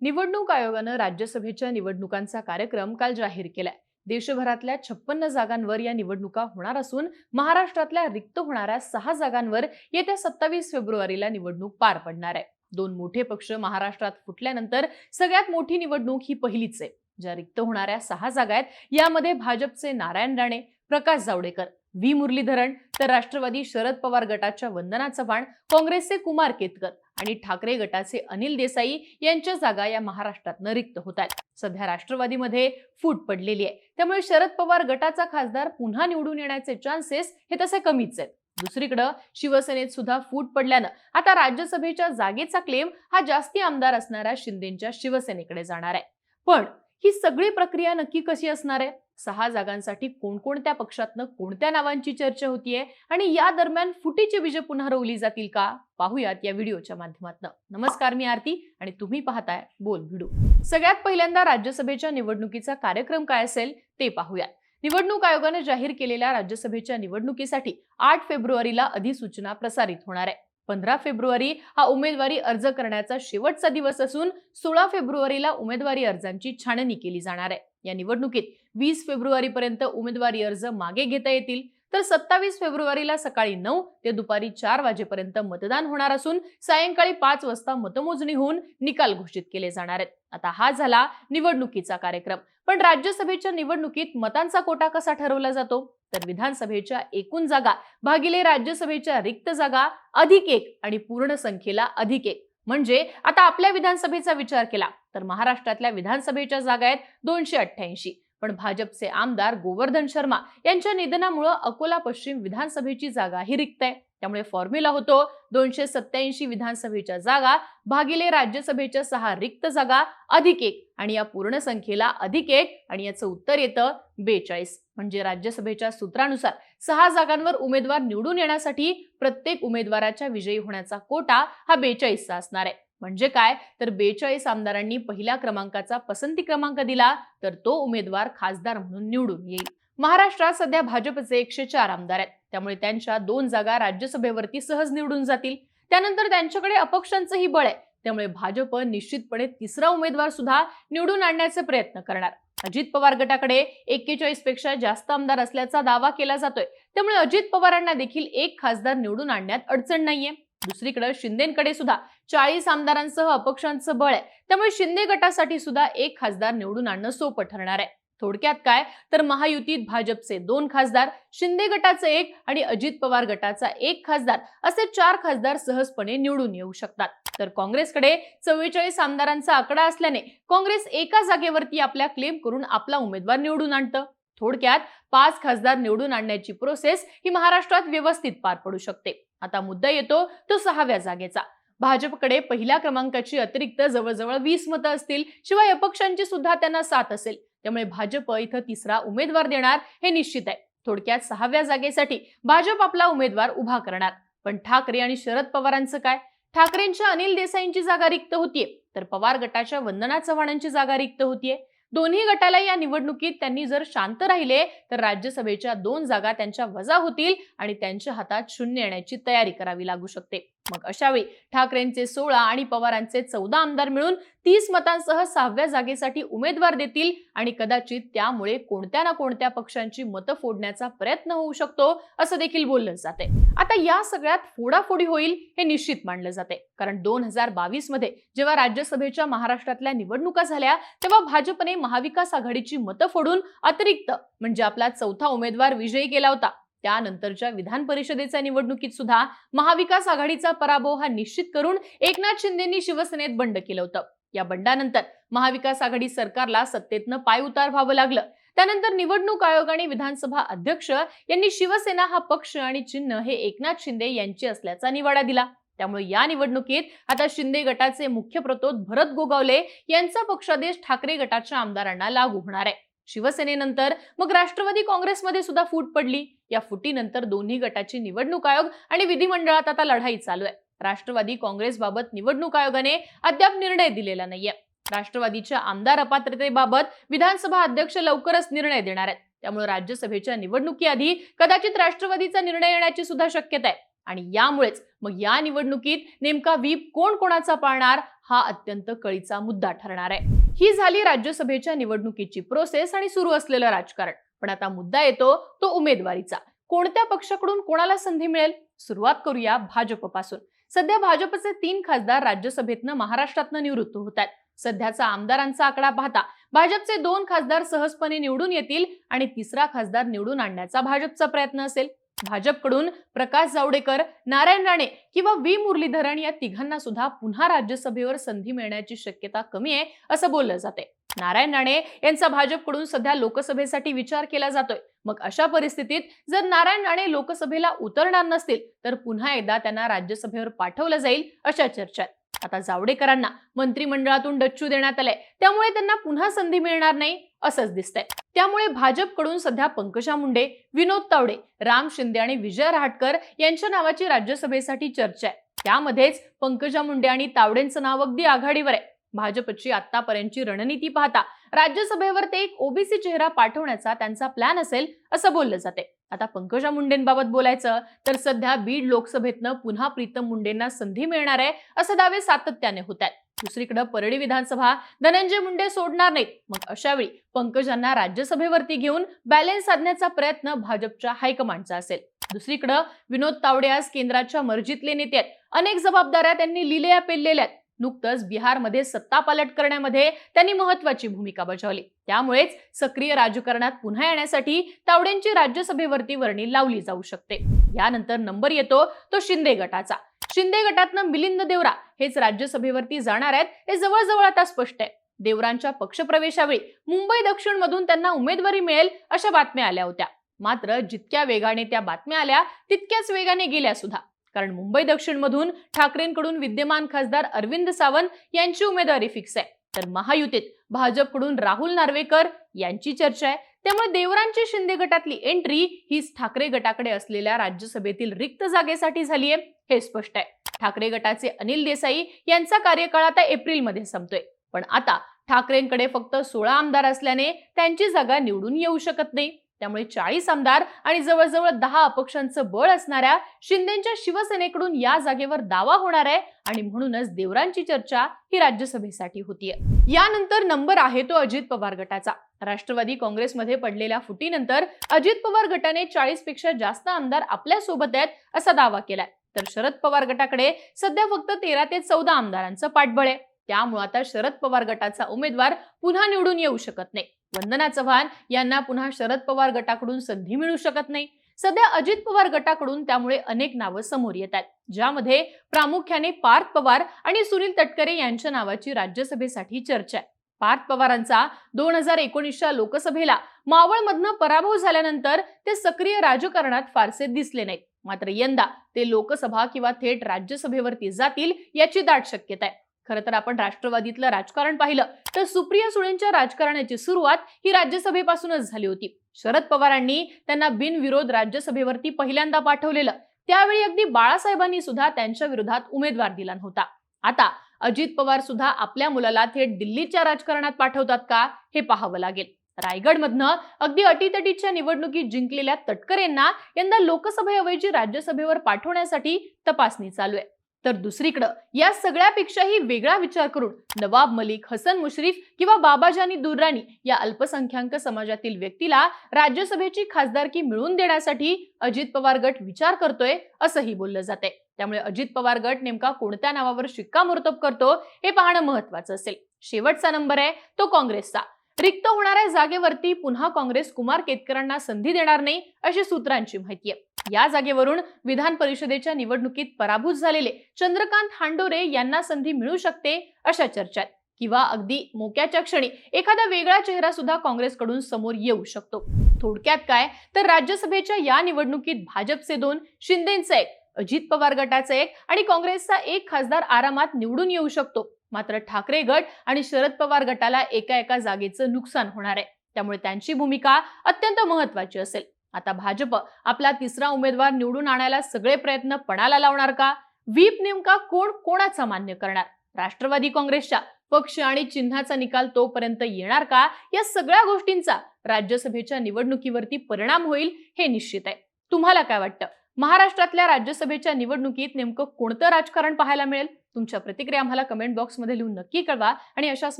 निवडणूक आयोगानं राज्यसभेच्या निवडणुकांचा कार्यक्रम काल जाहीर केलाय. देशभरातल्या छप्पन्न जागांवर या निवडणुका होणार असून महाराष्ट्रातल्या रिक्त होणाऱ्या सहा जागांवर येत्या सत्तावीस फेब्रुवारीला निवडणूक पार पडणार आहे. दोन मोठे पक्ष महाराष्ट्रात फुटल्यानंतर सगळ्यात मोठी निवडणूक ही पहिलीच आहे. ज्या रिक्त होणाऱ्या सहा जागा आहेत यामध्ये भाजपचे नारायण राणे प्रकाश जावडेकर. व्ही. मुरलीधरन तर राष्ट्रवादी शरद पवार गटाच्या वंदना चव्हाण काँग्रेसचे कुमार केतकर आणि ठाकरे गटाचे अनिल देसाई यांच्या जागा या महाराष्ट्रातनं रिक्त होत आहेत. सध्या राष्ट्रवादीमध्ये फूट पडलेली आहे. त्यामुळे शरद पवार गटाचा खासदार पुन्हा निवडून येण्याचे चान्सेस हे तसे कमीच आहेत. दुसरीकडं शिवसेनेत सुद्धा फूट पडल्यानं आता राज्यसभेच्या जागेचा क्लेम हा जास्ती आमदार असणाऱ्या शिंदेच्या शिवसेनेकडे जाणार आहे. पण ही सगळी प्रक्रिया नक्की कशी असणार आहे? सहा जागांसाठी कोणकोणत्या पक्षातनं कोणत्या नावांची चर्चा होतीये? आणि या दरम्यान फुटीची बीजे पुन्हा रोवली जातील का? पाहूयात या व्हिडिओच्या माध्यमातून. नमस्कार मी आरती आणि तुम्ही पाहताय बोल व्हिडिओ सगळ्यात पहिल्यांदा राज्यसभेच्या निवडणुकीचा कार्यक्रम काय असेल ते पाहूयात. निवडणूक आयोगाने जाहीर केलेल्या राज्यसभेच्या निवडणुकीसाठी आठ फेब्रुवारीला अधिसूचना प्रसारित होणार आहे. पंधरा फेब्रुवारी हा उमेदवारी अर्ज करण्याचा शेवटचा दिवस असून सोळा फेब्रुवारीला उमेदवारी अर्जांची छाननी केली जाणार आहे. या निवडणुकीत वीस फेब्रुवारी पर्यंत उमेदवारी अर्ज मागे घेता येतील. तर सत्तावीस फेब्रुवारीला सकाळी नऊ ते दुपारी चार वाजेपर्यंत मतदान होणार असून सायंकाळी पाच वाजता मतमोजणी होऊन निकाल घोषित केले जाणार आहेत. आता हा झाला निवडणुकीचा कार्यक्रम. पण राज्यसभेच्या निवडणुकीत मतांचा कोटा कसा ठरवला जातो? तर विधानसभेच्या एकूण जागा भागिले राज्यसभेच्या रिक्त जागा अधिक एक आणि पूर्ण संख्येला अधिक एक. म्हणजे आता आपल्या विधानसभेचा विचार केला तर महाराष्ट्रातल्या विधानसभेच्या जागा आहेत दोनशे अठ्ठ्याऐंशी. पण भाजपचे आमदार गोवर्धन शर्मा यांच्या निधनामुळं अकोला पश्चिम विधानसभेची जागा ही रिक्त आहे. त्यामुळे फॉर्म्युला होतो दोनशे सत्याऐंशी विधानसभेच्या जागा भागिले राज्यसभेच्या सहा रिक्त जागा अधिक एक आणि या पूर्ण संख्येला अधिक एक आणि याचं उत्तर येतं बेचाळीस. म्हणजे राज्यसभेच्या सूत्रानुसार सहा जागांवर उमेदवार निवडून येण्यासाठी प्रत्येक उमेदवाराच्या विजयी होण्याचा कोटा हा बेचाळीसचा असणार आहे. म्हणजे काय? तर बेचाळीस आमदारांनी पहिल्या क्रमांकाचा पसंती क्रमांक दिला तर तो उमेदवार खासदार म्हणून निवडून येईल. महाराष्ट्रात सध्या भाजपचे एकशे चार आमदार आहेत. त्यामुळे त्यांच्या दोन जागा राज्यसभेवरती सहज निवडून जातील. त्यानंतर त्यांच्याकडे अपक्षांचंही बळ आहे. त्यामुळे भाजप निश्चितपणे तिसरा उमेदवार सुद्धा निवडून आणण्याचे प्रयत्न करणार. अजित पवार गटाकडे एक्केचाळीसपेक्षा जास्त आमदार असल्याचा दावा केला जातोय. त्यामुळे अजित पवारांना देखील एक खासदार निवडून आणण्यात अडचण नाहीये. दुसरीकडे शिंदेकडे सुद्धा चाळीस आमदारांसह अपक्षांचं बळ आहे. त्यामुळे शिंदे गटासाठी सुद्धा एक खासदार निवडून आणणं सोपं ठरणार आहे. थोडक्यात काय? तर महायुतीत भाजपचे दोन खासदार शिंदे गटाचे एक आणि अजित पवार गटाचा एक खासदार असे चार खासदार सहजपणे निवडून येऊ शकतात. तर काँग्रेसकडे चव्वेचाळीस आमदारांचा आकडा असल्याने काँग्रेस एका जागेवरती आपल्या क्लेम करून आपला उमेदवार निवडून आणतं. थोडक्यात पाच खासदार निवडून आणण्याची प्रोसेस ही महाराष्ट्रात व्यवस्थित पार पडू शकते. आता मुद्दा येतो तो सहाव्या जागेचा. भाजपकडे पहिल्या क्रमांकाची अतिरिक्त जवळजवळ वीस मतं असतील शिवाय अपक्षांची सुद्धा त्यांना साथ असेल. त्यामुळे भाजप इथं तिसरा उमेदवार देणार हे निश्चित आहे. थोडक्यात सहाव्या जागेसाठी भाजप आपला उमेदवार उभा करणार. पण ठाकरे आणि शरद पवारांचं काय? ठाकरेंच्या अनिल देसाईंची जागा रिक्त होतीये तर पवार गटाच्या वंदना चव्हाणांची जागा रिक्त होतीये. दोन्ही गटाला या निवडणुकीत त्यांनी जर शांत राहिले तर राज्यसभेच्या दोन जागा त्यांच्या वजा होतील आणि त्यांच्या हातात शून्य येण्याची तयारी करावी लागू शकते. मग अशावेळी ठाकरेंचे सोळा आणि पवारांचे चौदा आमदार मिळून तीस मतांसह सहाव्या जागेसाठी उमेदवार देतील आणि कदाचित त्यामुळे कोणत्या ना कोणत्या पक्षांची मतं फोडण्याचा प्रयत्न होऊ शकतो असं देखील बोललं जाते आता या सगळ्यात फोडाफोडी होईल हे निश्चित मानलं जाते कारण दोन हजार बावीसमध्ये जेव्हा राज्यसभेच्या महाराष्ट्रातल्या निवडणुका झाल्या तेव्हा भाजपने महाविकास आघाडीची मतं फोडून अतिरिक्त म्हणजे आपला चौथा उमेदवार विजयी केला होता. त्यानंतरच्या विधान परिषदेच्या निवडणुकीत सुद्धा महाविकास आघाडीचा पराभव हा निश्चित करून एकनाथ शिंदेनी शिवसेनेत बंड केलं होतं. या बंडानंतर महाविकास आघाडी सरकारला सत्तेतनं पाय उतार व्हावं लागलं. त्यानंतर निवडणूक आयोग आणि विधानसभा अध्यक्ष यांनी शिवसेना हा पक्ष आणि चिन्ह हे एकनाथ शिंदे यांची असल्याचा निवाडा दिला. त्यामुळे या निवडणुकीत आता शिंदे गटाचे मुख्य प्रतोद भरत गोगावले यांचा पक्षादेश ठाकरे गटाच्या आमदारांना लागू होणार आहे. शिवसेनेनंतर मग राष्ट्रवादी काँग्रेसमध्ये सुद्धा फूट पडली. या फुटीनंतर दोन्ही गटाची निवडणूक आयोग आणि विधिमंडळात आता लढाई चालू आहे. राष्ट्रवादी काँग्रेसबाबत निवडणूक आयोगाने अद्याप निर्णय दिलेला नाहीये. राष्ट्रवादीच्या आमदार अपात्रतेबाबत विधानसभा अध्यक्ष लवकरच निर्णय देणार आहेत. त्यामुळे राज्यसभेच्या निवडणुकीआधी कदाचित राष्ट्रवादीचा निर्णय येण्याची सुद्धा शक्यता आहे. आणि यामुळेच मग या निवडणुकीत नेमका व्हीप कोण कोणाचा पाळणार? हा अत्यंत कळीचा मुद्दा ठरणार आहे. ही झाली राज्यसभेच्या निवडणुकीची प्रोसेस आणि सुरू असलेलं राजकारण. पण आता मुद्दा येतो तो उमेदवारीचा. कोणत्या पक्षाकडून कोणाला संधी मिळेल? सुरुवात करूया भाजपपासून. सध्या भाजपचे तीन खासदार राज्यसभेतनं महाराष्ट्रातनं निवृत्त होत आहेत. सध्याचा आमदारांचा आकडा पाहता भाजपचे दोन खासदार सहजपणे निवडून येतील आणि तिसरा खासदार निवडून आणण्याचा भाजपचा प्रयत्न असेल. भाजपकडून प्रकाश जावडेकर नारायण राणे किंवा व्ही. मुरलीधरन या तिघांना सुद्धा पुन्हा राज्यसभेवर संधी मिळण्याची शक्यता कमी आहे असं बोललं जाते नारायण राणे यांचा भाजपकडून सध्या लोकसभेसाठी विचार केला जातोय. मग अशा परिस्थितीत जर नारायण राणे लोकसभेला उतरणार नसतील तर पुन्हा एकदा त्यांना राज्यसभेवर पाठवलं जाईल अशा चर्चा आहेत आता जावडेकरांना मंत्रिमंडळातून डच्चू देण्यात आलाय. त्यामुळे त्यांना पुन्हा संधी मिळणार नाही. असंच दिसतंय. त्यामुळे भाजपकडून सध्या पंकजा मुंडे विनोद तावडे राम शिंदे आणि विजय रहाटकर यांच्या नावाची राज्यसभेसाठी चर्चा आहे. त्यामध्येच पंकजा मुंडे आणि तावडेंचं नाव अगदी आघाडीवर आहे. भाजपची आतापर्यंतची रणनीती पाहता राज्यसभेवर ते एक ओबीसी चेहरा पाठवण्याचा त्यांचा प्लॅन असेल असं बोललं जाते आता पंकजा मुंडेंबाबत बोलायचं तर सध्या बीड लोकसभेतनं पुन्हा प्रीतम मुंडेंना संधी मिळणार आहे असे दावे सातत्याने होत आहेत दुसरीकडे परळी विधानसभा धनंजय मुंडे सोडणार नाहीत. मग अशावेळी पंकजांना राज्यसभेवरती घेऊन बॅलन्स साधण्याचा प्रयत्न भाजपच्या हायकमांडचा असेल. दुसरीकडे विनोद तावडे आज केंद्राच्या मर्जीतले नेते आहेत. अनेक जबाबदाऱ्या त्यांनी लिलेया पेललेल्या आहेत. नुकतंच बिहारमध्ये सत्ता पालट करण्यामध्ये त्यांनी महत्वाची भूमिका बजावली. त्यामुळेच सक्रिय राजकारणात पुन्हा येण्यासाठी तावडेंची राज्यसभेवरती वर्णी लावली जाऊ शकते. यानंतर नंबर येतो तो शिंदे गटाचा. शिंदे गटातनं मिलिंद देवरा हेच राज्यसभेवरती जाणार आहेत हे जवळजवळ आता स्पष्ट आहे. देवरांच्या पक्षप्रवेशावेळी मुंबई दक्षिण मधून त्यांना उमेदवारी मिळेल अशा बातम्या आल्या होत्या. मात्र जितक्या वेगाने त्या बातम्या आल्या तितक्याच वेगाने गेल्या सुद्धा. कारण मुंबई दक्षिण मधून ठाकरेंकडून विद्यमान खासदार अरविंद सावंत यांची उमेदवारी फिक्स आहे. तर महायुतीत भाजपकडून राहुल नार्वेकर यांची चर्चा आहे. त्यामुळे देवरांची शिंदे गटातली एंट्री हीच ठाकरे गटाकडे असलेल्या राज्यसभेतील रिक्त जागेसाठी झाली आहे हे स्पष्ट आहे. ठाकरे गटाचे अनिल देसाई यांचा कार्यकाळ आता एप्रिलमध्ये संपतोय. पण आता ठाकरेंकडे फक्त सोळा आमदार असल्याने त्यांची जागा निवडून येऊ शकत नाही. त्यामुळे चाळीस आमदार आणि जवळजवळ दहा अपक्षांचं बळ असणाऱ्या शिंदेच्या शिवसेनेकडून या जागेवर दावा होणार आहे आणि म्हणूनच देवरांची चर्चा ही राज्यसभेसाठी होतीये. यानंतर नंबर आहे तो अजित पवार गटाचा. राष्ट्रवादी काँग्रेसमध्ये पडलेल्या फुटीनंतर अजित पवार गटाने चाळीसपेक्षा जास्त आमदार आपल्यासोबत आहेत असा दावा केलाय. तर शरद पवार गटाकडे सध्या फक्त तेरा ते चौदा आमदारांचं पाठबळ आहे. त्यामुळे आता शरद पवार गटाचा उमेदवार पुन्हा निवडून येऊ शकत नाही. वंदना चव्हाण यांना पुन्हा शरद पवार गटाकडून संधी मिळू शकत नाही. सध्या अजित पवार गटाकडून त्यामुळे अनेक नावं समोर येत आहेत. ज्यामध्ये प्रामुख्याने पार्थ पवार आणि सुनील तटकरे यांच्या नावाची राज्यसभेसाठी चर्चा आहे. पार्थ पवारांचा दोन हजार एकोणीसच्या लोकसभेला मावळमधनं पराभव झाल्यानंतर ते सक्रिय राजकारणात फारसे दिसले नाहीत. मात्र यंदा ते लोकसभा किंवा थेट राज्यसभेवरती जातील याची दाट शक्यता आहे. खरं तर आपण राष्ट्रवादीतलं राजकारण पाहिलं तर सुप्रिया सुळेंच्या राजकारणाची सुरुवात ही राज्यसभेपासूनच झाली होती. शरद पवारांनी त्यांना बिनविरोध राज्यसभेवरती पहिल्यांदा पाठवलेलं. त्यावेळी अगदी बाळासाहेबांनी सुद्धा त्यांच्या विरोधात उमेदवार दिला नव्हता. आता अजित पवार सुद्धा आपल्या मुलाला थेट दिल्लीच्या राजकारणात पाठवतात का हे पाहावं लागेल. रायगडमधनं अगदी अटीतटीच्या निवडणुकीत जिंकलेल्या तटकरेंना यंदा लोकसभेऐवजी राज्यसभेवर पाठवण्यासाठी तपासणी चालू आहे. तर दुसरीकडं या सगळ्यापेक्षाही वेगळा विचार करून नवाब मलिक हसन मुश्रीफ किंवा बाबाजानी दुर्राणी या अल्पसंख्याक समाजातील व्यक्तीला राज्यसभेची खासदारकी मिळवून देण्यासाठी अजित पवार गट विचार करतोय असंही बोललं जाते त्यामुळे अजित पवार गट नेमका कोणत्या नावावर शिक्कामोर्तब करतो हे पाहणं महत्वाचं असेल. शेवटचा नंबर आहे तो काँग्रेसचा. रिक्त होणाऱ्या जागेवरती पुन्हा काँग्रेस कुमार केतकरांना संधी देणार नाही अशी सूत्रांची माहिती आहे. या जागेवरून विधान परिषदेच्या निवडणुकीत पराभूत झालेले चंद्रकांत हांडोरे यांना संधी मिळू शकते अशा चर्चा आहेत. किंवा अगदी मोक्याच्या क्षणी एखादा वेगळा चेहरा सुद्धा काँग्रेसकडून समोर येऊ शकतो. थोडक्यात काय? तर राज्यसभेच्या या निवडणुकीत भाजपचे दोन शिंदेचा एक अजित पवार गटाचा एक आणि काँग्रेसचा एक खासदार आरामात निवडून येऊ शकतो. मात्र ठाकरे गट आणि शरद पवार गटाला एका एका जागेचं नुकसान होणार आहे. त्यामुळे त्यांची भूमिका अत्यंत महत्वाची असेल. आता भाजप आपला तिसरा उमेदवार निवडून आणायला सगळे प्रयत्न पणाला लावणार का? व्हीप नेमका कोण कोणाचा मान्य करणार? राष्ट्रवादी काँग्रेसच्या पक्ष आणि चिन्हाचा निकाल तोपर्यंत येणार का? या सगळ्या गोष्टींचा राज्यसभेच्या निवडणुकीवरती परिणाम होईल हे निश्चित आहे. तुम्हाला काय वाटतं? महाराष्ट्रातल्या राज्यसभेच्या निवडणुकीत नेमकं कोणतं राजकारण पाहायला मिळेल? तुमच्या प्रतिक्रिया आम्हाला कमेंट बॉक्समध्ये लिहून नक्की कळवा आणि अशाच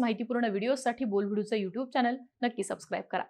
माहितीपूर्ण व्हिडिओसाठी बोल व्हिडिओचं युट्यूब चॅनल नक्की सबस्क्राईब करा.